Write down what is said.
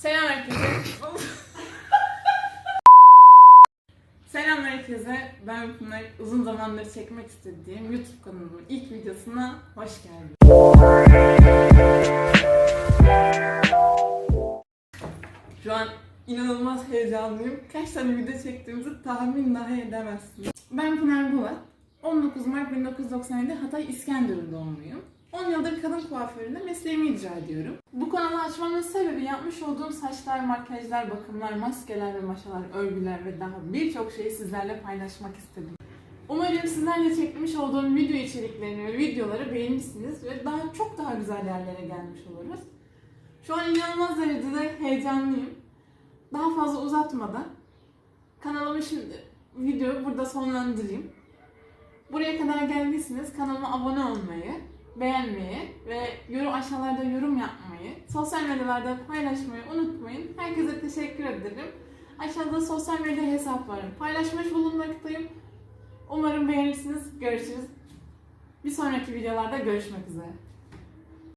Selam herkese. Selam herkese. Ben Pınar. Uzun zamandır çekmek istediğim YouTube kanalımın ilk videosuna hoş geldiniz. Şu an inanılmaz heyecanlıyım. Kaç tane video çektiğimizi tahmin dahi edemezsiniz. Ben Pınar Bulat. 19 Mart 1997 Hatay İskenderun doğumluyum. 10 yıldır kadın kuaföründe mesleğimi icra ediyorum. Bu kanalı açmamın sebebi yapmış olduğum saçlar, makyajlar, bakımlar, maskeler ve maşalar, örgüler ve daha birçok şeyi sizlerle paylaşmak istedim. Umarım sizlerle çekmiş olduğum video içeriklerini ve videoları beğenirsiniz ve daha çok daha güzel yerlere gelmiş oluruz. Şu an inanılmaz derecede heyecanlıyım. Daha fazla uzatmadan kanalımı şimdi videoyu burada sonlandırayım. Buraya kadar geldiyseniz kanalıma abone olmayı, beğenmeyi ve yorum aşağılarda yorum yapmayı, sosyal medyalarda paylaşmayı unutmayın. Herkese teşekkür ederim. Aşağıda sosyal medya hesaplarım paylaşmış bulunmaktayım. Umarım beğenirsiniz. Görüşürüz. Bir sonraki videolarda görüşmek üzere.